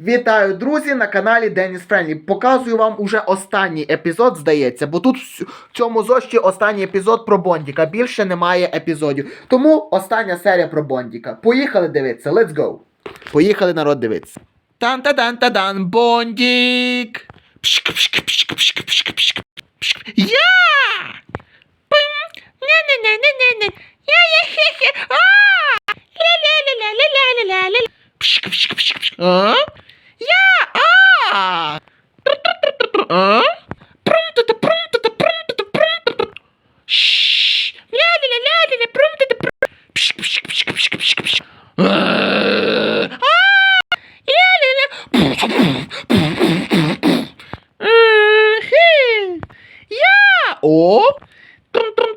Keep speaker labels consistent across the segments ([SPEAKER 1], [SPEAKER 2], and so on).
[SPEAKER 1] Вітаю, друзі, на каналі Деніс Френлі. Показую вам уже останній епізод, здається, бо тут в цьому зошті останній епізод про Бондіка. Більше немає епізодів. Тому остання серія про Бондіка. Поїхали дивитися, let's go. Поїхали народ дивитися. Тан-та-дан-та-дан, Бондік! Пшк, пшк, пшк, пшк, пшк, пшк, пшк. Я! Пим! Не-не-не-не-не-не. Я-я-хе-хе. А! Ля-ля-ля-ля-ля-ля-ля-ля. Пшк, пшк. А? Я! А! А? Прум-та-та, прум-та-та, прум-та-та, прум-та-та. Шш. Ля-ля-ля-ля-ля-ля, прум-та-та, прум. Пшк, пшк, пшк, пшк, пшк, пшк. А! А! Ля-ля-ля. Е-хе. Я! О! Трум-трум-трум-трум.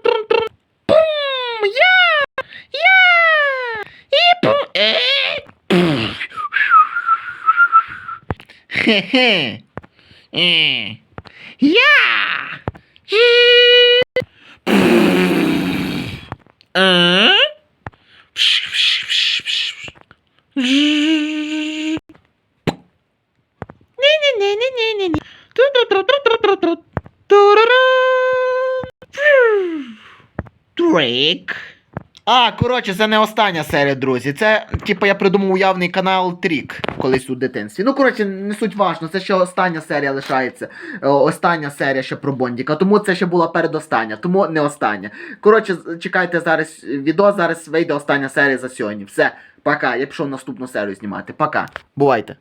[SPEAKER 1] Туруру. Фу. Дрейк. А, коротше, це не остання серія, друзі. Це, типу, я придумав уявний канал Трік колись у дитинстві. Ну, коротше, не суть важно, це ще остання серія лишається. Остання серія ще про Бондіка. Тому це ще була передостання, тому не остання. Коротше, чекайте зараз відео, зараз вийде остання серія за сьогодні. Все, пока. Я пішов наступну серію знімати. Пока. Бувайте.